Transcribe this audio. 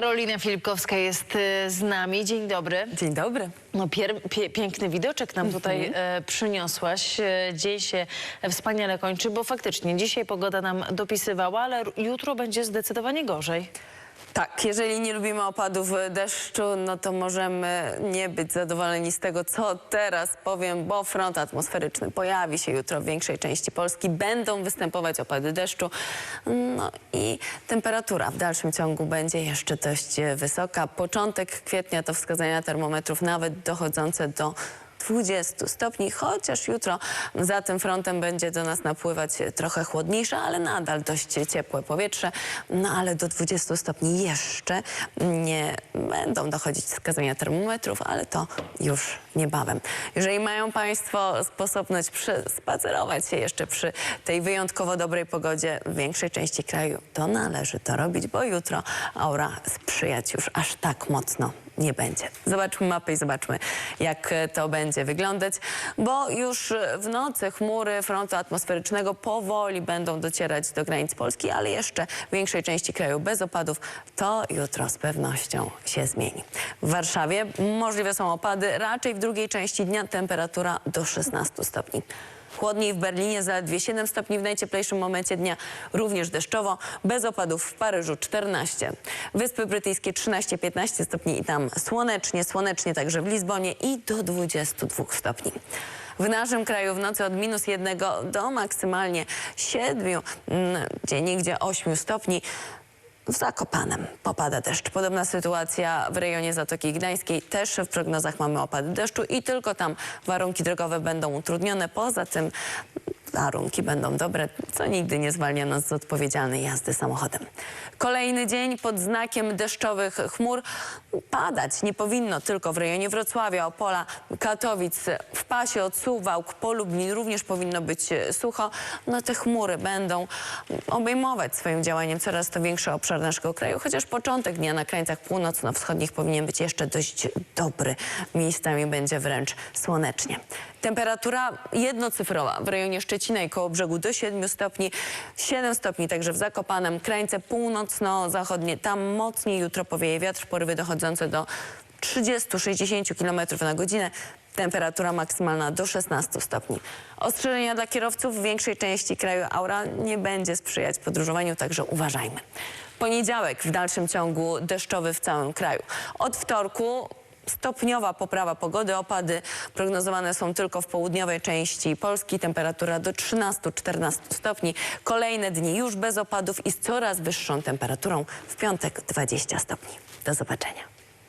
Karolina Filipkowska jest e, z nami. Dzień dobry. Dzień dobry. No, pie, piękny widoczek nam tutaj Mhm. e, przyniosłaś. E, dzień się wspaniale kończy, bo faktycznie dzisiaj pogoda nam dopisywała, ale jutro będzie zdecydowanie gorzej. Tak, jeżeli nie lubimy opadów deszczu, no to możemy nie być zadowoleni z tego, co teraz powiem, bo front atmosferyczny pojawi się jutro w większej części Polski. Będą występować opady deszczu. No i temperatura w dalszym ciągu będzie jeszcze dość e, wysoka. Początek kwietnia to wskazania termometrów nawet dochodzące do 20 stopni, chociaż jutro za tym frontem będzie do nas napływać trochę chłodniejsze, ale nadal dość ciepłe powietrze. No ale do 20 stopni jeszcze nie będą dochodzić wskazania termometrów, ale to już niebawem. Jeżeli mają Państwo sposobność spacerować się jeszcze przy tej wyjątkowo dobrej pogodzie w większej części kraju, to należy to robić, bo jutro aura sprzyjać już aż tak mocno nie będzie. Zobaczmy mapę i zobaczmy, jak to będzie wyglądać, bo już w nocy chmury frontu atmosferycznego powoli będą docierać do granic Polski, ale jeszcze w większej części kraju bez opadów. To jutro z pewnością się zmieni. W Warszawie możliwe są opady, raczej w drugiej części dnia temperatura do 16 stopni. Chłodniej w Berlinie zaledwie 7 stopni w najcieplejszym momencie dnia, również deszczowo, bez opadów w Paryżu 14. Wyspy Brytyjskie 13-15 stopni i tam słonecznie, słonecznie także w Lizbonie i do 22 stopni. W naszym kraju w nocy od minus jednego do maksymalnie 7, gdzie nigdzie 8 stopni. W Zakopanem popada deszcz. Podobna sytuacja w rejonie Zatoki Gdańskiej. Też w prognozach mamy opady deszczu i tylko tam warunki drogowe będą utrudnione. Poza tym warunki będą dobre, co nigdy nie zwalnia nas z odpowiedzialnej jazdy samochodem. Kolejny dzień pod znakiem deszczowych chmur. Padać nie powinno tylko w rejonie Wrocławia, Opola, Katowic, w pasie od Suwałk, po Lublin również powinno być e, sucho. No te chmury będą obejmować swoim działaniem coraz to większy obszar naszego kraju, chociaż początek dnia na krańcach północno-wschodnich powinien być jeszcze dość dobry. Miejscami będzie wręcz słonecznie. Temperatura jednocyfrowa w rejonie Szczecina i koło brzegu do 7 stopni, 7 stopni także w Zakopanem, krańce północno-zachodnie. Tam mocniej jutro powieje wiatr, porywy dochodzące do 30-60 km na godzinę. Temperatura maksymalna do 16 stopni. Ostrzeżenia dla kierowców w większej części kraju aura nie będzie sprzyjać podróżowaniu, także uważajmy. Poniedziałek w dalszym ciągu deszczowy w całym kraju. Od wtorku stopniowa poprawa pogody. Opady prognozowane są tylko w południowej części Polski. Temperatura do 13-14 stopni. Kolejne dni już bez opadów i z coraz wyższą temperaturą. W piątek 20 stopni. Do zobaczenia.